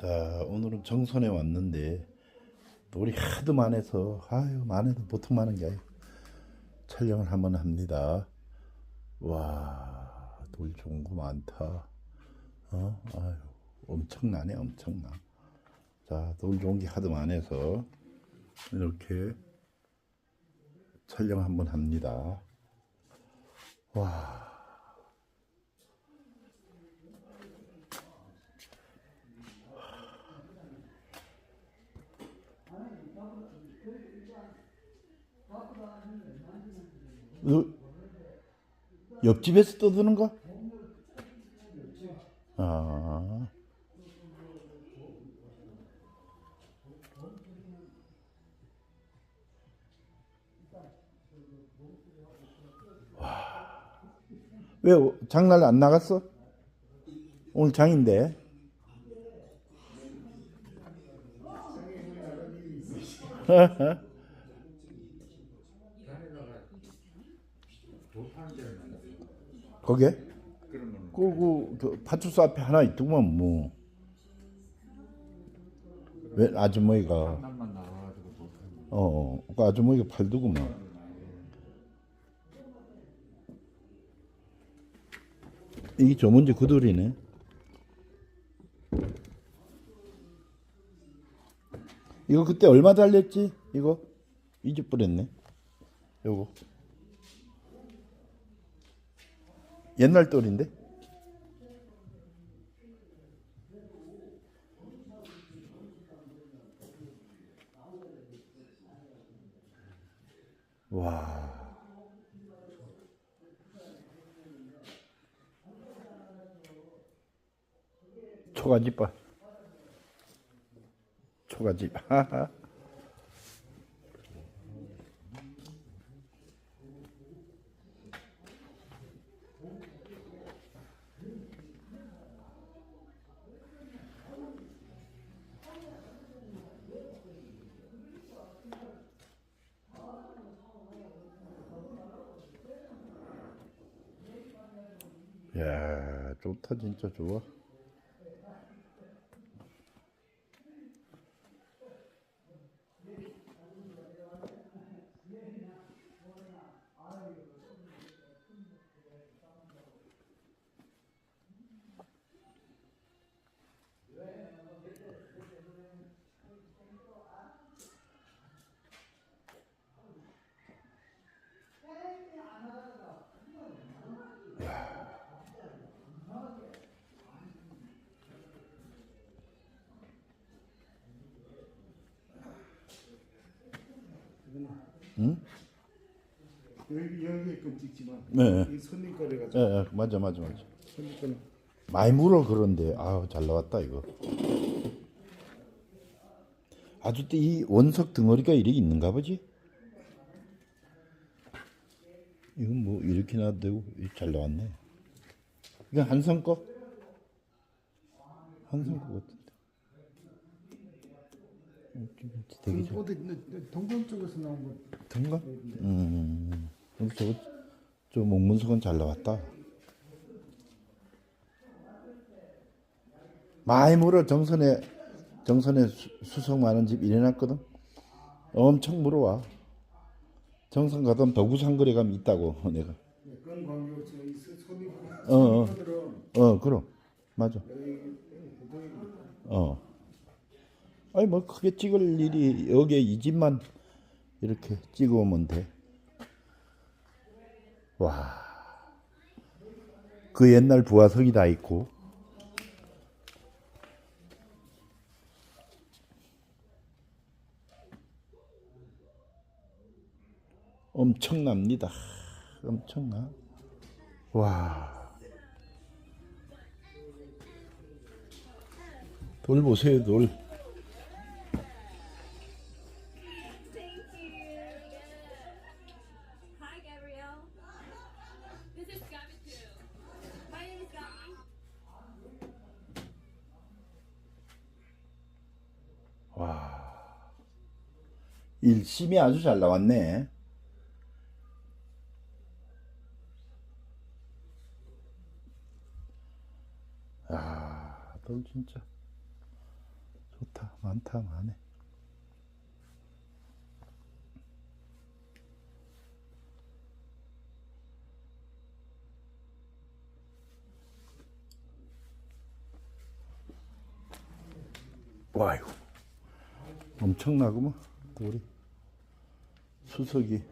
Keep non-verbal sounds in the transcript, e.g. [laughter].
자, 오늘은 정선에 왔는데 돌이 하도 많아서 아유 많아도 보통 많은 게 아니고 촬영을 한번 합니다. 와, 돌 좋은 거 많다. 어, 아유 엄청나네, 엄청나. 자, 돌 좋은 게 하도 많아서 이렇게 촬영 한번 합니다. 와. 옆집에서 떠드는 거? 아. 와. 왜 장날 안 나갔어? 오늘 장인데. [laughs] 거기에? 그, 그, 그 파출소 앞에 하나 있더구만 뭐. 왜 아주머니가 못하는 어, 어, 그 아주머니가 팔더구만. 이게 저 문제 그돌이네. 이거 그때 얼마 달랬지? 이거 잊어버렸네. 요거 옛날 돌인데? 와. 초가집바. 초가집. 하하. 야, 좋다 진짜 좋아. 여기 여기 건 찍지만 네. 이 손님 거래 예, 가지고 예, 맞아, 맞아, 맞아. 많이 물어 그런데 아우 잘 나왔다 이거. 아주 또이 원석 덩어리가 이렇게 있는가 보지? 이건 뭐 이렇게 놔도 되고 이잘 나왔네. 이건 한성 거? 한성 거 같은데. 어, 좀 되게 잘. 어디 네, 동전 쪽에서 나온 거 든가? 음, 그럼 저거 저 목문석은 잘 나왔다. 많이 물어 정선에 정선에 수, 수석 많은 집 일해놨거든. 엄청 물어와. 정선 가던 도구상거래 가면 있다고 [laughs] 내가. 손님 어, 어. 어, 그럼 맞아. 어. 아니 뭐 크게 찍을 일이 여기에 이 집만 이렇게 찍어오면 돼. 와. 그 옛날 부화석이 다 있고. 엄청납니다. 엄청나. 와. 돌 보세요, 돌. 일심이 아주 잘 나왔네. 아, 돌 진짜. 많다 많네. 와요. 엄청나구만 우리 수석이.